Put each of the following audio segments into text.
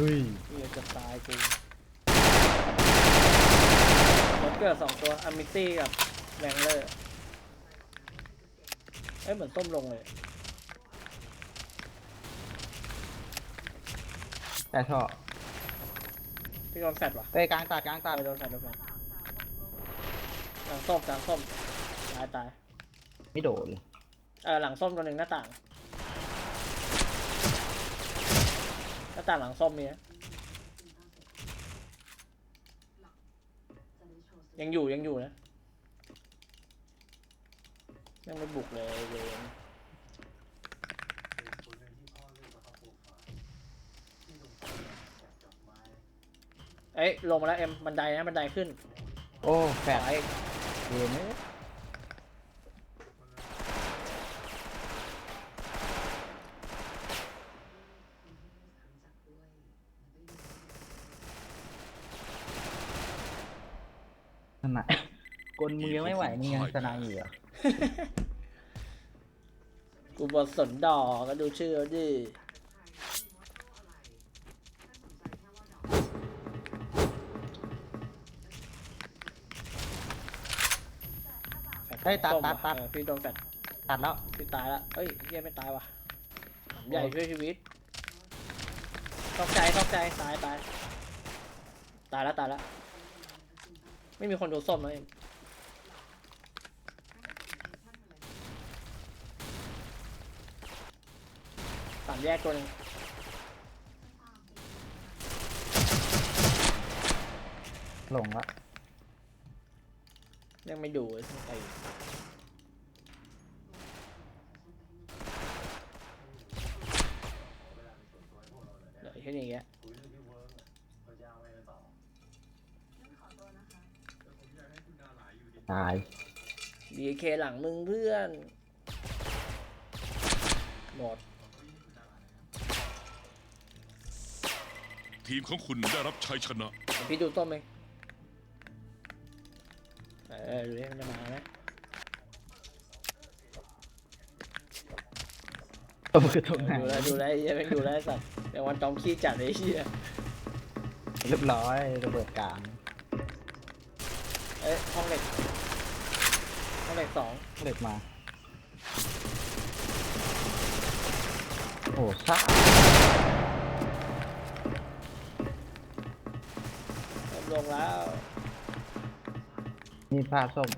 เฮ้ยเฮียจะตายกูรถเกิดสองตัวอามิตี้กับแรงเลอร์เอ้ยเหมือนส้มลงเลยแต่ท่อพี่โดนแฟดวะไปกลางตัดกลางตัตาดยโดนแฟดโดนแฟดหลังส้มหลังส้มตายตายไม่โดดเลย เออหลังส้มตัวหนึ่งหน้าต่าง น้าต่างหลังส้มมีนะยังอยู่ยังอยู่นะยังไม่บุกเลยเวนเอ้ยลงมาแล้วเอ็มบันไดนะบันไดขึ้นโอ้แฟดขวาอีกเกมเนี่ย กลมือยังไม่ไหวมึงยังชนะอยู่เหรอกูบทสนดอกก็ดูชื่อเขาดิเฮ้ยตัดตัดตัด เออพี่โดนแฟดตัดแล้วพี่ตายละเอ้ยเหี้ยังไม่ตายว่ะหำใหญ่ช่วยชีวิตตกใจตกใจตายตายตายแล้วตายแล้วไม่มีคนดูส้มนะเอง สามแยกตัวหนึงหลงละยังไม่ดูเลยไอ้เหลือแค่นี้แกตายดีเคหลังมึงเพื่อน หมด ทีมของคุณได้รับชัยชนะเดี๋ยวพี่ดูต้มเองเออดูดิมันจะมาไหมตัวมือตรงไหนดูแลวดูแลวไอ้เหี้ยแม่งดูแลวไอ้สัตว์แต่วันจอมขี้จัดเลยไอ้เหี้ยเรียบร้อยระเบิดกลางเอ้ยห้องเหล็กห้องเหล็กสองเหล็กมา โอ้ซ่า ลงแล้ว มีผ้าส้ม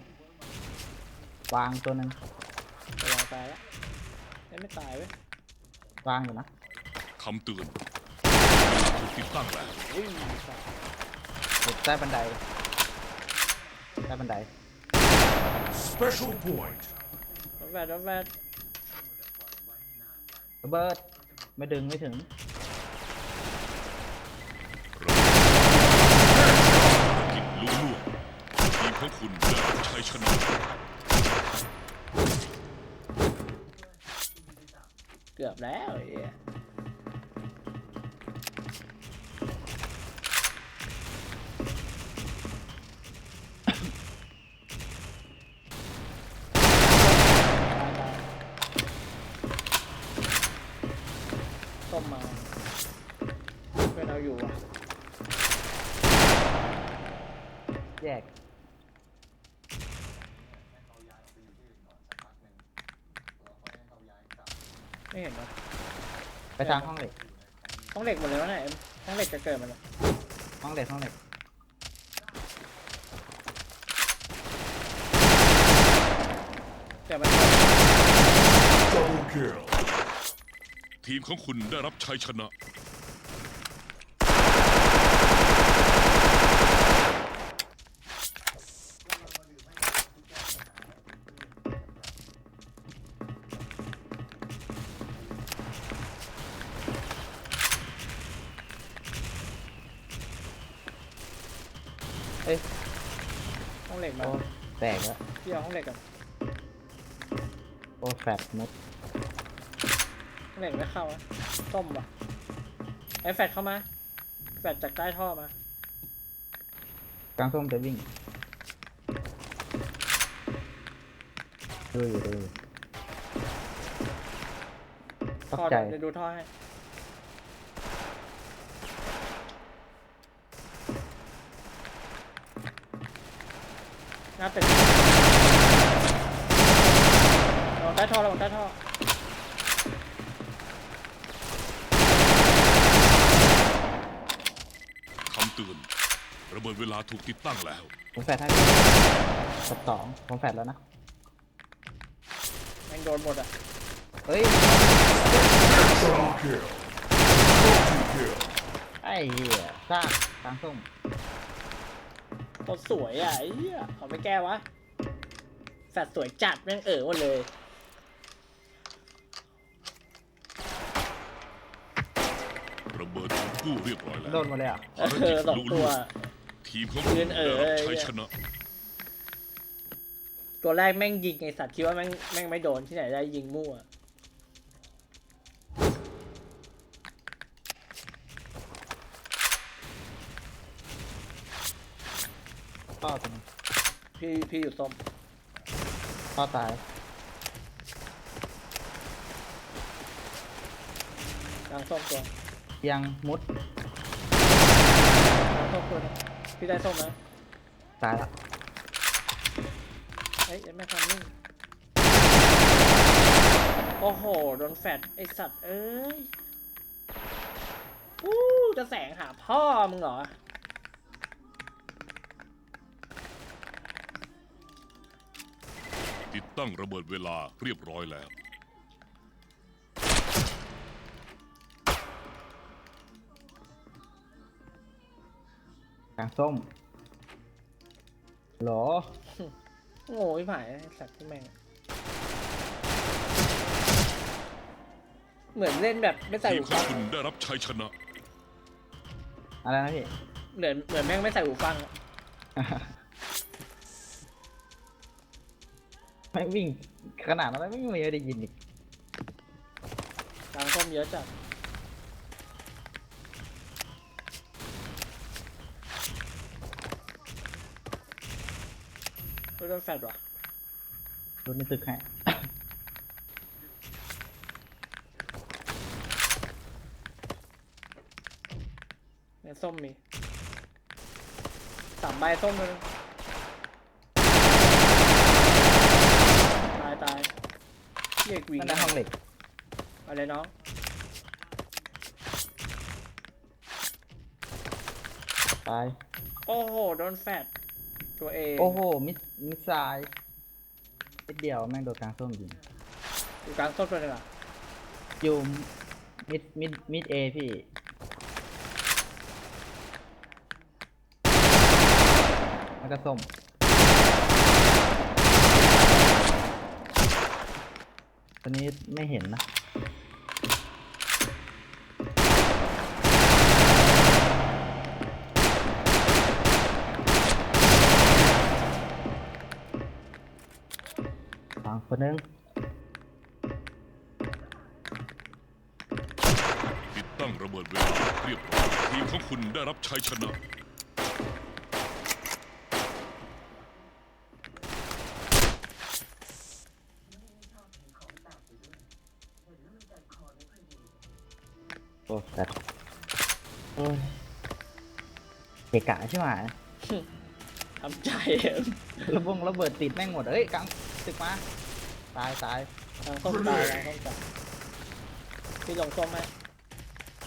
วางตัวหนึงจะวางตายแล้วเอ้ยไม่ตายเว้ยวางอยู่นะ คำเตือนถูกติดตั้งแล้วอุ้ยสัตว์อยู่ใต้บันได ใต้บันได Special point. รถแวดรถแวดระเบิด ไม่ดึงไม่ถึง กินลุ่ล่วงทีม ของคุณได้รับชัยชนะเกือบแล้วไอ้เหี้ย ไม่เห็นวะไปทางห้องเหล็ก ห้องเหล็กหมดเลยวะเนี่ยเอ็มห้องเหล็กจะเกิดมันเลยห้องเหล็กห้องเหล็กแต่มัน Double kill. ทีมของคุณได้รับชัยชนะ เหล็กมาโอ้แตกแล้วพี่เอาห้องเหล็กกันโอ้แฟดมุดห้องเหล็กไม่เข้าอะต้มว่ะไอ้แฟดเข้ามา แฟดจากใต้ท่อมากลางส้มจะวิ่งดูอยู่ดูอยู่ตกท่อใจ เดี๋ยวดูท่อให้ หน้าตึกระวังใต้ท่อระวังใต้ท่อคำเตือนระเบิดเวลาถูกติดตั้งแล้ว ผมแฟดให้พี่กดสองผมแฟดแล้วนะ แม่งโดนหมดอะเฮ้ย Double kill. Multi kill. ไอ้เหี้ยซากกลางส้ม ตัวสวยอะไอ้เหี้ยเขาไม่แก้วะแฟดสวยจัดแม่งเอ๋อหมดเลยระเบิดถูกกู้เรียบร้อยแล้วโดนหมดเลยอะภารเอกิจอสองลุตัล่ว วงทีมของยืคุณนเอ๋ได้อรับชัยไอ้เหี้ยชนะ ตัวแรกแม่งยิงไอสัตว์คิดว่าแม่งแม่งไม่โดนที่ไหนได้ยิงมั่ว อตรงพี่พี่อยู่ส้มพ่อตายกลางส้มตัวยังมุดกลางส้มตัวหนึงพี่ได้ส้มไหมตายละเฮ้ยยังไม่ทำนิ่งโอ้โหโดนแฟดไอสัตว์เอ้ยอู้จะแสงหาพ่อมึงเหรอ ติดตั้งระเบิดเวลาเรียบร้อยแล้ว กลางส้มโหลโง่พี่ผายไอ้สัตว์ที่แม่งเหมือนเล่นแบบไม่ใส่ทีมหูของฟังคุณได้รับชัยชนะ อะไรนะพี่ เหมือนเหมือนแม่งไม่ใส่หูฟังอะ ไม่วิ่งขนาดนั้นไม่มีได้ยินอีกกลางส้มเยอะจัดเฮ้ยโดนแฟดว่ะดูในตึกให้ในส้มมีสามใบส้มเลยตายตาย เรียกวิ่งนั่นนะห้องเหล็กอะไรน้องตาย โอ้โหโดนแฟดตัวเองโอ้โห มิสมิสไซล์นิดเดียวแม่งโดนกลางส้มยิงอยู่กลางส้มตัวหนึงอะอยู่มิดมิดมิดเอพี่แล้วก็ส้ม ตอนนี้ไม่เห็นนะสองคนนึงติดตั้งระเบิดเวลาเรียบร้อยทีมของคุณได้รับชัยชนะ อ้แต่โอ้ยเกะกะใช่ไหมทำใจระบงระเบิดติดแม่งหมดเอ้ยกลางตึกมา ตายตายกลางส้มตายกลางส้มตายพี่ลงส้มไหม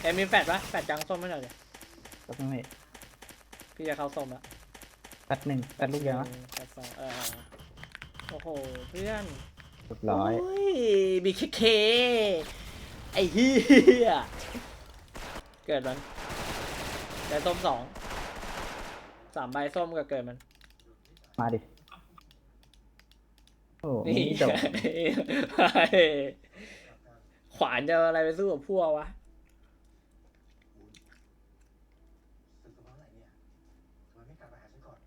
เอ็มมีแฟดปะแฟดกลางส้มไม่หน่อยเดี๋ยวก็ต้องให้พี่จะเข้าส้มละแป๊ดหนึ่งแป๊ดลูกเดียวนะแฟดสองเออโอ้โหเพื่อนเรียบร้อยโอ้ยบีเคเคไอ้เฮีย เกิดมันได้ส้มสองสามใบส้มก็เกิดมัน มาดิ โอ้นี่นี่จบ ขวานจะเอาอะไรไปสู้กับพวกวะสึกตอนไหนเนี่ยทำไมไม่กลับมาหาฉันก่อน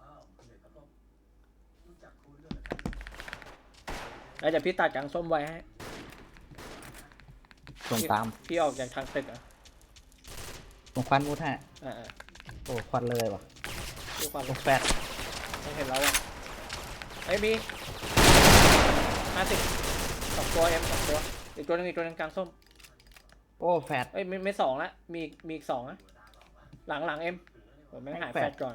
อ้าวคุณเด็กก็ต้องรู้จักคุยด้วยเหรอครับแล้วเดี๋ยวพี่ตัดกลางส้มไว้ให้ ส่งตาม พี่ออกจากทางตึกอะ ส่งควันมุดฮะอ่าโอ้ควันเลยว่ะๆด้วยความโอ้แฟดต้องเห็นแล้วอะเฮ้ยมีห้าสิบสองตัวเอ็มสองตัว อีกตัวหนึงอีกตัวหนึงกลางส้ม โอ้แฟด เอ้ยไม่ไม่สองละมีมีอีกสองอะหลังหลังเอ็มผมไม่งหายแฟแฟดดก่อน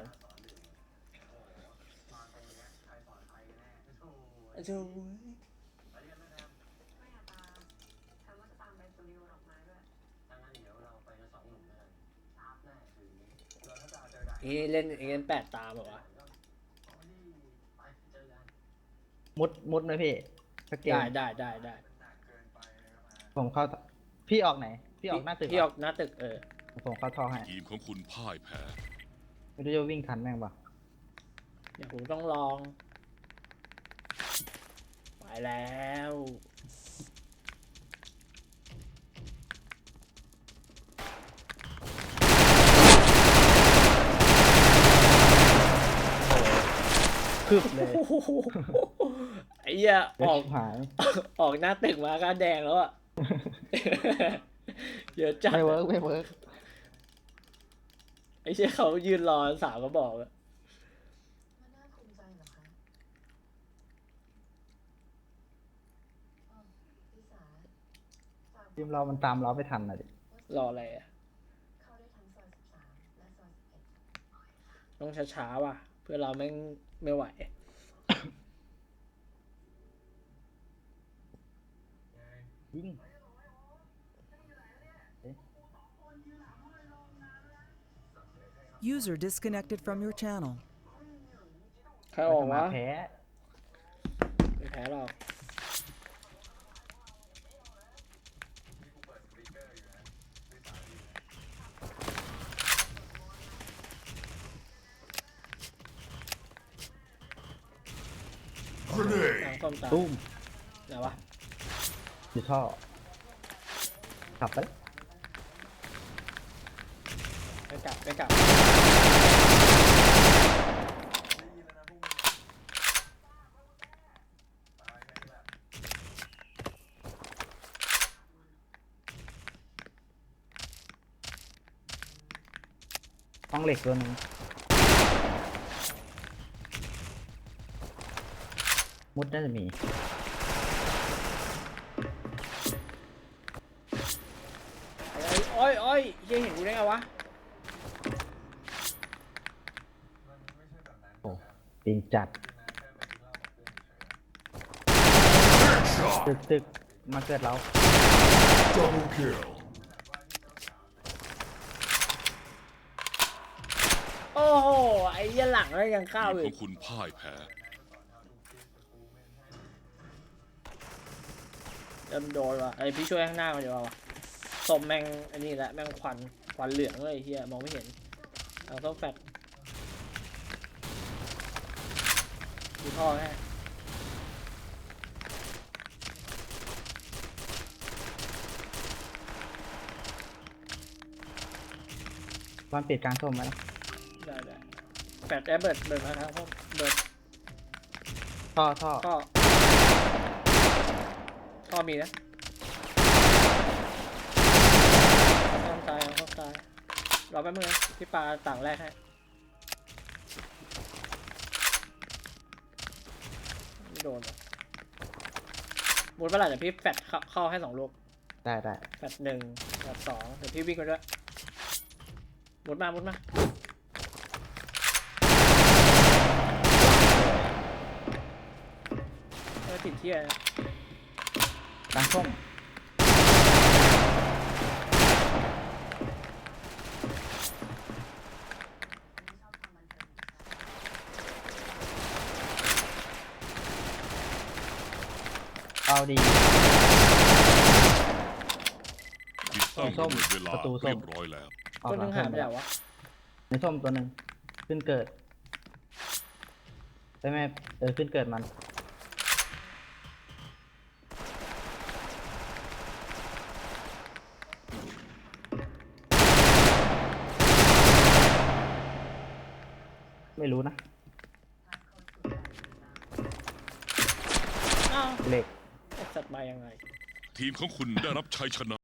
นนี่เล่นเล่นแปดตามเหรอวะเอาดิไปเจอกันมุดมุดไหมพี่สักเกมได้ได้ได้ได้มันหนักเกินไปนะครับผมเข้าพี่ออกไหน พี่ออกหน้าตึกพี่เหอรอกหน้าตึกเออผมเข้าท่อให้ทีมของคุณพ่ายแพ้ไม่รู้จะวิ่งทันแม่งปะเดี๋ยวผมต้องลอง ไปแล้ว คืบเลยโอ้โหไอ้เหี้ยเดี๋อยวอกชิบหายออกหน้าตึกมาก็แดงแล้วอะ เยอะจัดไม่เวิร์กไม่เวิร์กไอ้เชี่ยเขายืนรอสาวก็บอกอะมันน่าภูมิใจเหรอคะอ๋อลิสาฝากทีมเรามันตามเราไม่ทันนะดิ รออะไรอะเข้าได้ทั้งซอยสิบสามและซอยสิบเอ็ดต้องช้าๆว่ะ เพื่อเราแม่ง ไม่ไหว ยิง User disconnected from your channel. ใครออก มาว ะ แพ้ ไม่แพ้หรอก Grenade! ส้มตาตุ้มไหนวะอยู่ท่อขับไปไปกลับไปกลับห้องเหล็กตัวหนึ่ง มุดน่าจะมี โอ้ยโอ้ยเหี้ยเห็นกูได้ไงวะโอ้ปิงจัด Headshot! ตึกตึกมาเกิดเรา Double kill! โอ้โห ไอ้เหี้ยหลังแล้วยังเข้าทีมอีขอกงคุณพ่ายแพ้ เริ่มโดนว่ะไอพี่ช่วยข้างหน้ามันเดี๋ยวเอาวะศพแม่งอันนี้แหละแม่งควันควันเหลืองเลยไอ้เฮียมองไม่เห็นเอาต้องแฟดดูท่อให้วันปิดกลางส้มไหมนะได้ได้แฟดแอบเบิร์ดเบิร์ดมาทางพวกเบิร์ดท่อท่อท่ อท่อมีนะต้องตายต้องตายรอแป๊บนึงนะพี่ปลาต่างแรกให้ไม่โดนเหรอหมดเวลาเดี๋ยวพี่แฟดเข้าเข้าให้สองลูกได้ได้แฟดหนึ่งแฟดสองเดี๋ยวพี่วิ่งไปด้วยหมดมาหมดมาเออติดเที่ยนะ กลางส้มเอาดี ติดตั้งส้ระมเบิดเวลาประตูส้ม เรียบร้อยแล้วออกตัวหหลันึงงส้หามยไปไปไหนแล้ววะในส้มตัวหนึ่งขึ้นเกิดได้ไหมเออขึ้นเกิดมัน ไม่รู้นะ อ้าว เหล็ก ไอ้สัตว์มา ยังไง ทีมของคุณได้รับชัยชนะ